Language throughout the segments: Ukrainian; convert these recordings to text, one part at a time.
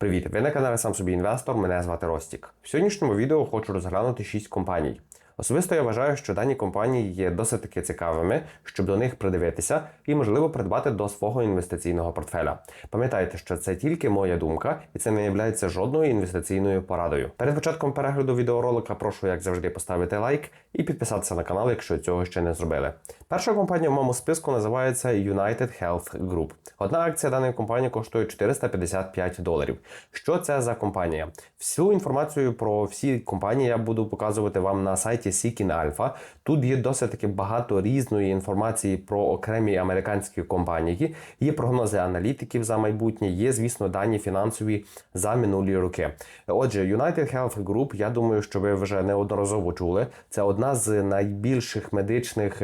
Привіт! Ви на каналі сам собі інвестор. Мене звати Ростік. В сьогоднішньому відео хочу розглянути 6 компаній. Особисто я вважаю, що дані компанії є досить таки цікавими, щоб до них придивитися і, можливо, придбати до свого інвестиційного портфеля. Пам'ятайте, що це тільки моя думка, і це не є жодною інвестиційною порадою. Перед початком перегляду відеоролика прошу, як завжди, поставити лайк і підписатися на канал, якщо цього ще не зробили. Перша компанія в моєму списку називається United Health Group. Одна акція даної компанії коштує 455 доларів. Що це за компанія? Всю інформацію про всі компанії я буду показувати вам на сайті Seeking Alpha. Тут є досить багато різної інформації про окремі американські компанії. Є прогнози аналітиків за майбутнє, є, звісно, дані фінансові за минулі роки. Отже, United Health Group, я думаю, що ви вже неодноразово чули. Це одна з найбільших медичних.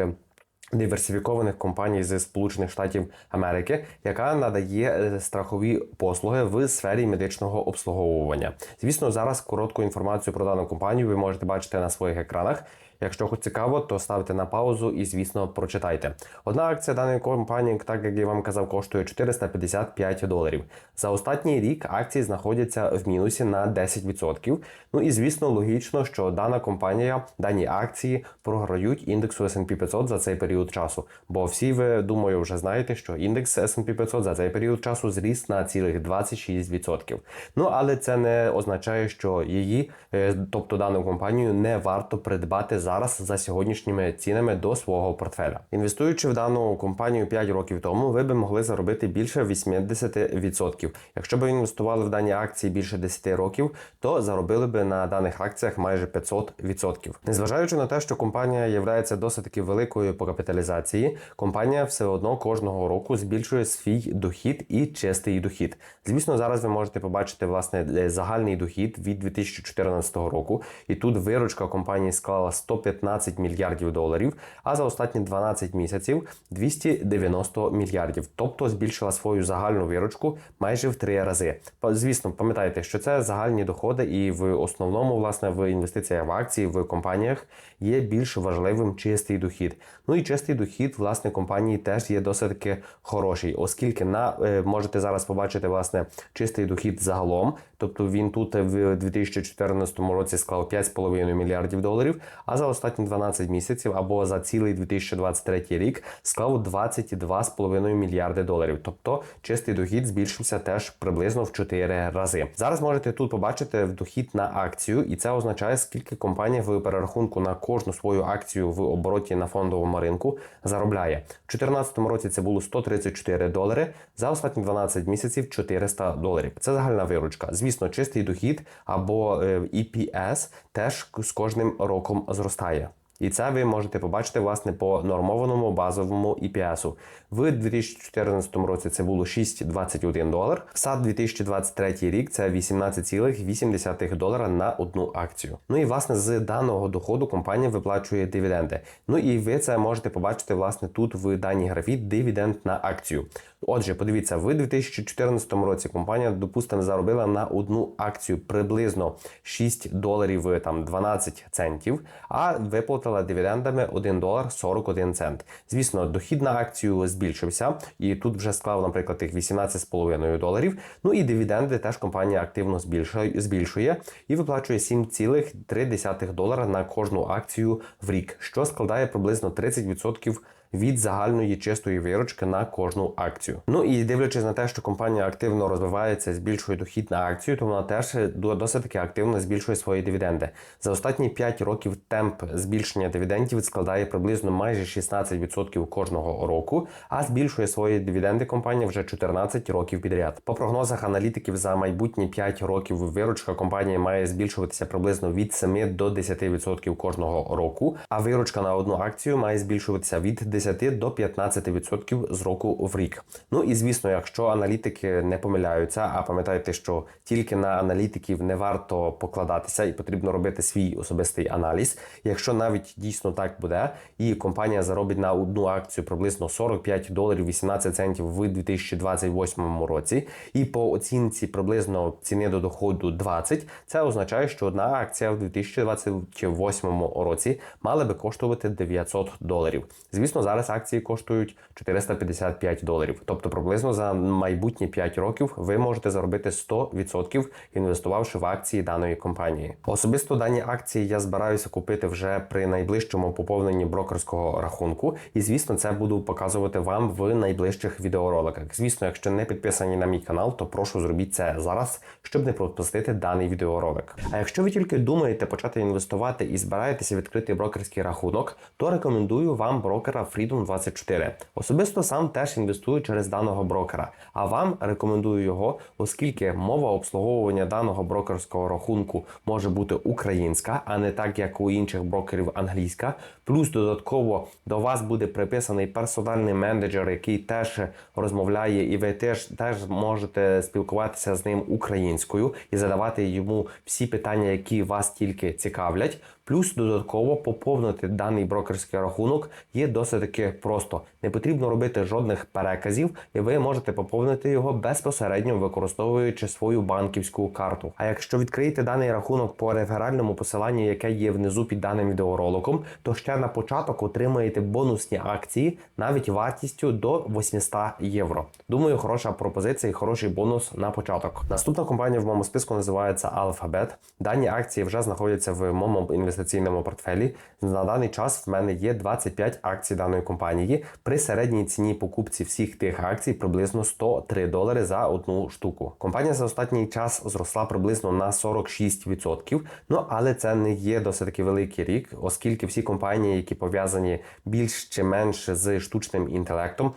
Диверсифікованих компаній з Сполучених Штатів Америки, яка надає е, страхові послуги в сфері медичного обслуговування. Звісно, зараз коротку інформацію про дану компанію ви можете бачити на своїх екранах. Якщо хоч цікаво, то ставте на паузу і, звісно, прочитайте. Одна акція даної компанії, так як я вам казав, коштує 455 доларів. За останній рік акції знаходяться в мінусі на 10%. Ну і звісно, логічно, що дана компанія, дані акції програють індексу S&P 500 за цей період часу. Бо всі ви думаю вже знаєте, що індекс S&P 500 за цей період часу зріс на цілих 26%. Ну але це не означає, що її, е, тобто дану компанію, не варто придбати зараз за сьогоднішніми цінами до свого портфеля. Інвестуючи в дану компанію 5 років тому, ви би могли заробити більше 80%. Якщо б інвестували в дані акції більше 10 років, то заробили би на даних акціях майже 500%. Незважаючи на те, що компанія є досить таки великою по капіталізації, компанія все одно кожного року збільшує свій дохід і чистий дохід. Звісно, зараз ви можете побачити власне е, загальний дохід від 2014 року, і тут виручка компанії склала 115 мільярдів доларів, а за останні 12 місяців 290 мільярдів, тобто збільшила свою загальну виручку майже в три рази. Звісно, пам'ятайте, що це загальні доходи, і в основному, власне, в інвестиціях в акції в компаніях є більш важливим чистий дохід. Ну і чистий дохід власне компанії теж є досить хороший, оскільки на е, можете зараз побачити власне чистий дохід загалом. Тобто він тут в 2014 році склав 5,5 мільярдів доларів, а за останні 12 місяців або за цілий 2023 рік склав 22,5 мільярди доларів. Тобто чистий дохід збільшився теж приблизно в 4 рази. Зараз можете тут побачити дохід на акцію, і це означає, скільки компанія в перерахунку на кожну свою акцію в обороті на фондовому ринку заробляє. У 2014 році це було 134 долари, за останні 12 місяців 400 доларів. Це загальна виручка. Звісно, чистий дохід або е, EPS теж з кожним роком зростає. І це ви можете побачити власне по нормованому базовому EPS. В 2014 році це було 6,21 долар. За 2023 рік це 18,8 долара на одну акцію. Ну і власне з даного доходу компанія виплачує дивіденди. Ну і ви це можете побачити власне тут в даній графі дивіденд на акцію. Отже, подивіться, в 2014 році компанія, допустимо, заробила на одну акцію приблизно 6 доларів е, там 12 центів, а виплатила дивідендами 1 долар 41 цент. Звісно, дохід на акцію збільшився, і тут вже склав, наприклад, тих 18,5 доларів. Ну і дивіденди теж компанія активно збільшує, збільшує і виплачує 7,3 долара на кожну акцію в рік, що складає приблизно 30% від загальної чистої виручки на кожну акцію. Ну і дивлячись на те, що компанія активно розвивається, збільшує дохід на акцію, то вона теж до- досить активно збільшує свої дивіденди. За останні 5 років темп збільшення дивідендів складає приблизно майже 16% кожного року, а збільшує свої дивіденди компанія вже 14 років підряд. По прогнозах аналітиків за майбутні 5 років виручка компанії має збільшуватися приблизно від 7 до 10% кожного року, а виручка на одну акцію має збільшуватися від 10 до 15% з року в рік. Ну і звісно, якщо аналітики не помиляються, а пам'ятайте, що тільки на аналітиків не варто покладатися і потрібно робити свій особистий аналіз. Якщо навіть дійсно так буде, і компанія заробить на одну акцію приблизно 45 доларів 18 центів в 2028 році, і по оцінці приблизно ціни до доходу 20, це означає, що одна акція в 2028 році мала би коштувати 900 доларів. Звісно, зараз зараз акції коштують 455 доларів. Тобто приблизно за майбутні 5 років ви можете заробити 100% інвестувавши в акції даної компанії. Особисто дані акції я збираюся купити вже при найближчому поповненні брокерського рахунку, і звісно, це буду показувати вам в найближчих відеороликах. Звісно, якщо не підписані на мій канал, то прошу зробіть це зараз, щоб не пропустити даний відеоролик. А якщо ви тільки думаєте почати інвестувати і збираєтеся відкрити брокерський рахунок, то рекомендую вам брокера Freedom 24. Особисто сам теж інвестую через даного брокера, а вам рекомендую його, оскільки мова обслуговування даного брокерського рахунку може бути українська, а не так як у інших брокерів англійська. Плюс додатково до вас буде приписаний персональний менеджер, який теж розмовляє, і ви теж теж можете спілкуватися з ним українською і задавати йому всі питання, які вас тільки цікавлять. Плюс додатково поповнити даний брокерський рахунок є досить таки просто. Не потрібно робити жодних переказів, і ви можете поповнити його безпосередньо використовуючи свою банківську карту. А якщо відкриєте даний рахунок по реферальному посиланню, яке є внизу під даним відеороликом, то ще на початок отримаєте бонусні акції навіть вартістю до 800 євро. Думаю, хороша пропозиція і хороший бонус на початок. Наступна компанія в моєму списку називається Alphabet. Дані акції вже знаходяться в моєму інвестиційному портфелі. На даний час в мене є 25 акцій даної компанії при середній ціні покупці всіх тих акцій приблизно 103 долари за одну штуку. Компанія за останній час зросла приблизно на 46%. Ну але це не є досить таки великий рік, оскільки всі компанії, які пов'язані більш чи менш з штучним інтелектом,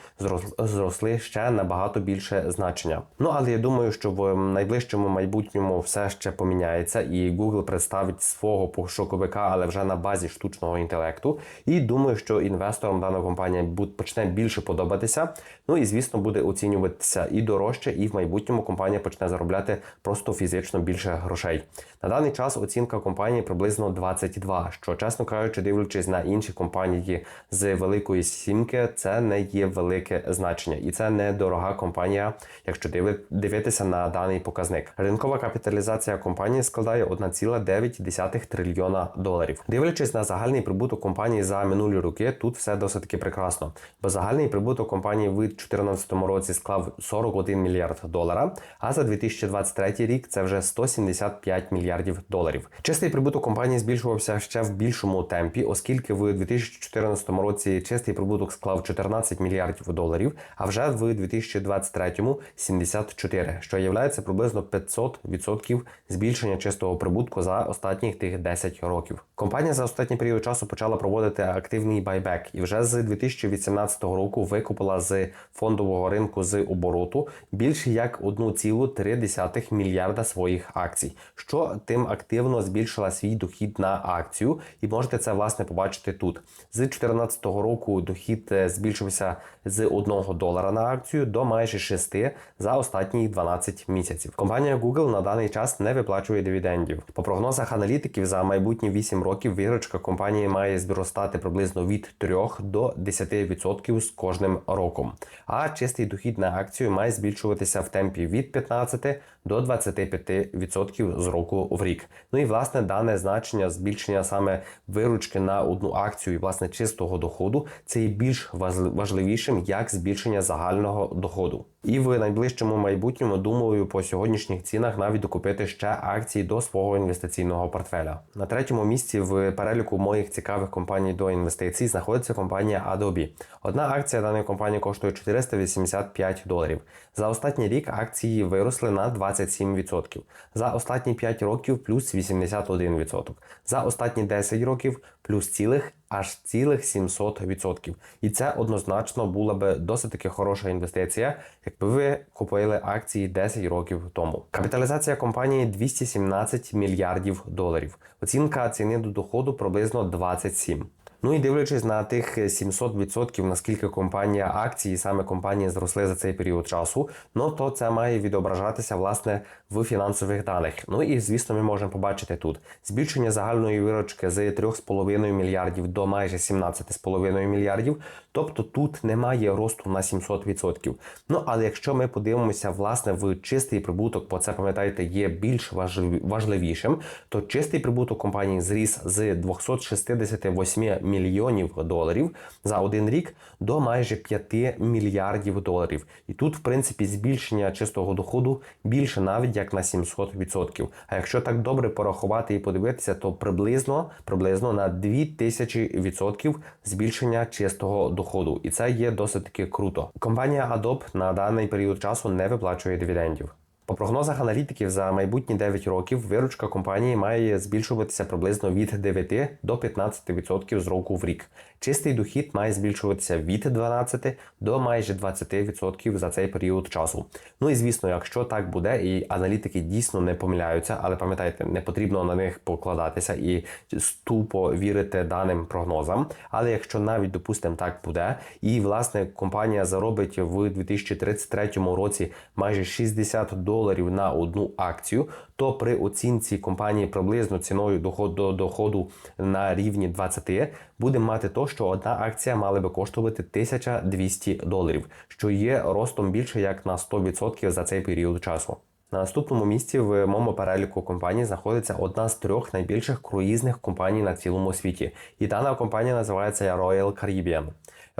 зросли ще набагато більше значення. Ну але я думаю, що в найближчому майбутньому все ще поміняється, і Google представить свого пошуковика, але вже на базі штучного інтелекту. І думаю, що інвесторам дана компанія почне більше подобатися. Ну і звісно, буде оцінюватися і дорожче, і в майбутньому компанія почне заробляти просто фізично більше грошей. На даний час оцінка компанії приблизно 22, що чесно кажучи, дивлячись на інші компанії з великої сімки, це не є велике значення, і це не дорога компанія, якщо дивитися на даний показник. Ринкова капіталізація компанії складає 1,9 трильйона доларів. Дивлячись на загальний прибуток компанії за минулі роки, тут все досить таки прекрасно. Бо загальний прибуток компанії в 2014 році склав 41 мільярд долара, а за 2023 рік це вже 175 мільярдів доларів. Чистий прибуток компанії збільшувався ще в більшому темпі, оскільки в 2014 році чистий прибуток склав 14 мільярдів доларів, а вже в 2023 – 74, що є приблизно 500% збільшення чистого прибутку за останні тих 10 років. Компанія за останній період часу почала проводити активний байбек і вже з 2018 року викупила з фондового ринку з обороту більше як 1,3 мільярда своїх акцій, що тим активно збільшила свій дохід на акцію, і можете це власне побачити тут. З 2014 року дохід е, збільшився з 1 долара на акцію до майже 6 за останні 12 місяців. Компанія Google на даний час не виплачує дивідендів. По прогнозах аналітиків за майбутні 8 років виручка компанії має зростати приблизно від 3 до 10% з кожним роком. А чистий дохід на акцію має збільшуватися в темпі від 15 до 25% з року в рік. Ну і власне дане значення збільшення саме виручки на одну акцію і власне чистого доходу це є більш важливішим як збільшення загального доходу. І в найближчому майбутньому думаю по сьогоднішніх цінах навіть докупити ще акції до свого інвестиційного портфеля. На третьому місці в переліку моїх цікавих компаній до інвестицій знаходиться компанія Adobe. Одна акція даної компанії коштує 485 доларів. За останній рік акції виросли на 27%. За останні 5 років плюс 81%. За останні 10 років плюс цілих аж цілих 700%. І це однозначно була би досить таки хороша інвестиція, якби ви купили акції 10 років тому. Капіталізація компанії 217 мільярдів доларів. Оцінка ціни до доходу приблизно 27. Ну і дивлячись на тих 700%, наскільки компанія акції, саме компанії зросли за цей період часу, ну то це має відображатися власне в фінансових даних. Ну і звісно, ми можемо побачити тут збільшення загальної виручки з 3,5 мільярдів до майже 17,5 мільярдів. Тобто тут немає росту на 700%. Ну але якщо ми подивимося власне в чистий прибуток, бо це пам'ятаєте, є більш важливішим, то чистий прибуток компанії зріс з 268 мільйонів доларів за один рік до майже 5 мільярдів доларів. І тут, в принципі, збільшення чистого доходу більше навіть як на 700%. А якщо так добре порахувати і подивитися, то приблизно приблизно на 2000% збільшення чистого доходу. І це є досить таки круто. Компанія Adobe на даний період часу не виплачує дивідендів. По прогнозах аналітиків за майбутні 9 років виручка компанії має збільшуватися приблизно від 9 до 15% з року в рік. Чистий дохід має збільшуватися від 12 до майже 20% за цей період часу. Ну і звісно, якщо так буде, і аналітики дійсно не помиляються, але пам'ятайте, не потрібно на них покладатися і ступо вірити даним прогнозам. Але якщо навіть допустимо так буде, і власне компанія заробить в 2033 році майже 60 доларів на одну акцію, то при оцінці компанії приблизно ціною доходу до доходу на рівні 20 буде мати то, що одна акція мала би коштувати 1200 доларів, що є ростом більше як на 100% за цей період часу. На наступному місці в моєму переліку компаній знаходиться одна з трьох найбільших круїзних компаній на цілому світі. І дана компанія називається Royal Caribbean.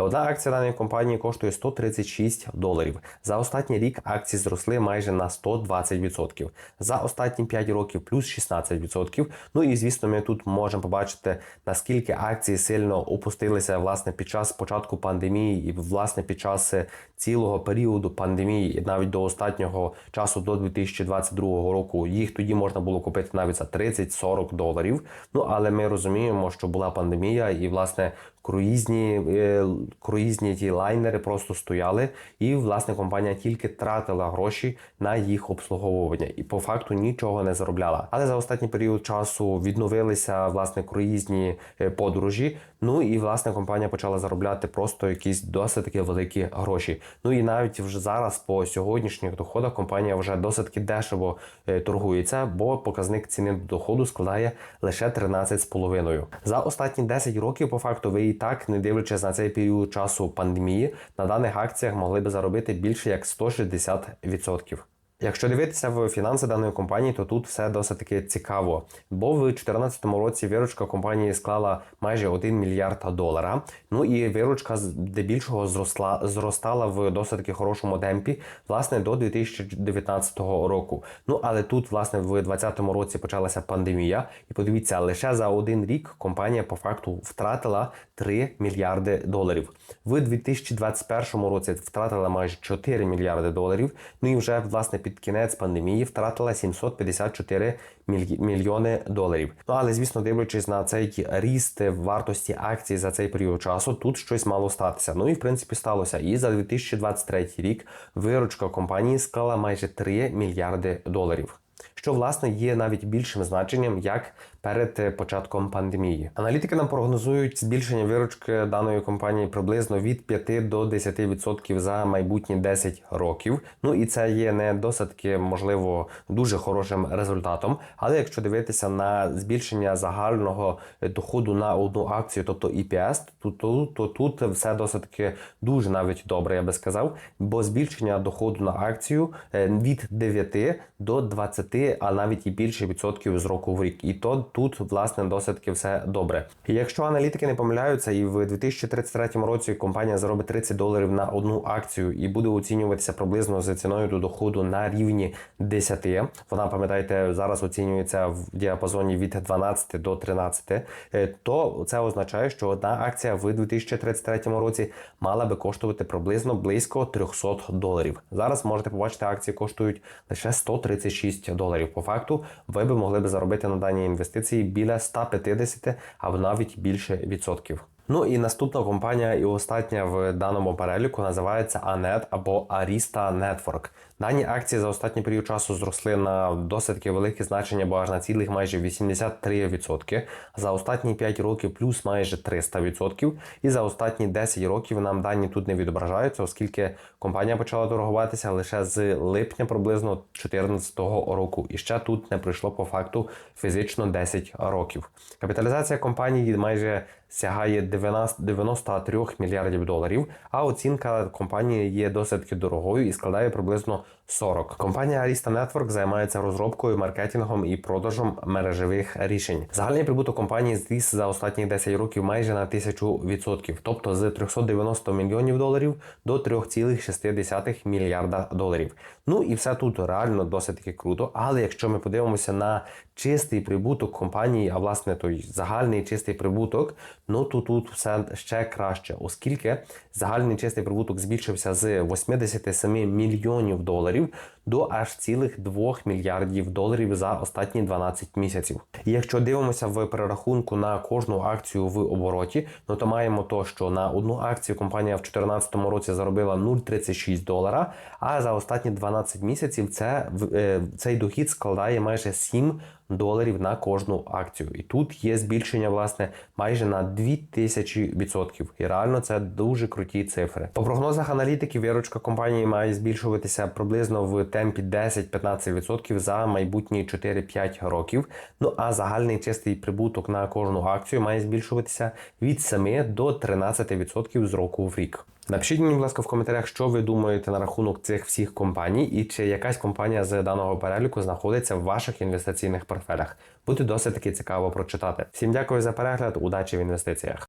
Одна акція даної компанії коштує 136 доларів. За останній рік акції зросли майже на 120%. За останні 5 років плюс 16%. Ну і звісно, ми тут можемо побачити, наскільки акції сильно опустилися власне під час початку пандемії, і власне під час цілого періоду пандемії, і навіть до останнього часу до 2022 року. Їх тоді можна було купити навіть за 30-40 доларів. Ну але ми розуміємо, що була пандемія, і власне круїзні е, круїзні ті лайнери просто стояли, і власне компанія тільки тратила гроші на їх обслуговування і по факту нічого не заробляла. Але за останній період часу відновилися власне круїзні е, подорожі. Ну і власне компанія почала заробляти просто якісь досить таки великі гроші. Ну і навіть вже зараз по сьогоднішніх доходах компанія вже досить дешево е, торгується, бо показник ціни до доходу складає лише 13,5. За останні 10 років, по факту, ви і так, не дивлячись на цей період часу пандемії, на даних акціях могли би заробити більше як 160%. Якщо дивитися в фінанси даної компанії, то тут все досить таки цікаво. Бо в 2014 році виручка компанії склала майже 1 мільярд долара. Ну і виручка здебільшого зросла зростала в досить таки хорошому темпі, власне, до 2019 року. Ну але тут, власне, в 2020 році почалася пандемія, і подивіться, лише за один рік компанія по факту втратила 3 мільярди доларів. В 2021 році втратила майже 4 мільярди доларів. Ну і вже власне під кінець пандемії втратила 754 мільйони доларів. Ну але звісно, дивлячись на цей ріст вартості акцій за цей період часу, тут щось мало статися. Ну і в принципі сталося. І за 2023 рік виручка компанії склала майже 3 мільярди доларів. Що власне є навіть більшим значенням як перед е, початком пандемії. Аналітики нам прогнозують збільшення виручки даної компанії приблизно від 5 до 10% за майбутні 10 років. Ну і це є не досить можливо дуже хорошим результатом. Але якщо дивитися на збільшення загального доходу на одну акцію, тобто EPS, то, то, то тут все досить дуже навіть добре, я би сказав, бо збільшення доходу на акцію е, від 9 до 20, а навіть і більше відсотків з року в рік. І то тут власне досить все добре. Якщо аналітики не помиляються, і в 2033 році компанія заробить 30 доларів на одну акцію і буде оцінюватися приблизно за ціною до доходу на рівні 10, Вона пам'ятаєте, зараз оцінюється в діапазоні від 12 до 13, е, То це означає, що одна акція в 2033 році мала би коштувати приблизно близько 300 доларів. Зараз можете побачити, акції коштують лише 136 доларів. По факту, ви би могли би заробити на дані інвестиції інвестицій біля 150 або навіть більше відсотків. Ну і наступна компанія, і остання в даному переліку називається ANET або Arista Network. Дані акції за останній період часу зросли на досить велике значення, бо аж на цілих майже 83%. За останні 5 років плюс майже 300%. І за останні 10 років нам дані тут не відображаються, оскільки компанія почала торгуватися лише з липня приблизно 2014 року. І ще тут не пройшло по факту фізично 10 років. Капіталізація компанії майже сягає 93 мільярдів доларів, а оцінка компанії є досить дорогою і складає приблизно 40. Компанія Arista Network займається розробкою, маркетингом і продажем мережевих рішень. Загальний прибуток компанії зріс за останні 10 років майже на 1000%, тобто з 390 мільйонів доларів до 3,6 мільярда доларів. Ну і все тут реально досить таки круто. Але якщо ми подивимося на чистий прибуток компанії, а власне той загальний чистий прибуток, ну то тут все ще краще, оскільки загальний чистий прибуток збільшився з 87 мільйонів доларів до аж цілих 2 мільярдів доларів за останні 12 місяців. І якщо дивимося в перерахунку на кожну акцію в обороті, ну то маємо то, що на одну акцію компанія в 2014 році заробила 0,36 долара, а за останні 12 місяців це е, цей дохід складає майже 7 доларів на кожну акцію. І тут є збільшення власне майже на 2000%. І реально це дуже круті цифри. По прогнозах аналітиків, виручка компанії має збільшуватися приблизно в темпі 10-15% за майбутні 4-5 років. Ну а загальний чистий прибуток на кожну акцію має збільшуватися від 7 до 13% з року в рік. Напишіть мені, будь ласка, в коментарях, що ви думаєте на рахунок цих всіх компаній, і чи якась компанія з даного переліку знаходиться в ваших інвестиційних портфелях. Буде досить таки цікаво прочитати. Всім дякую за перегляд, удачі в інвестиціях.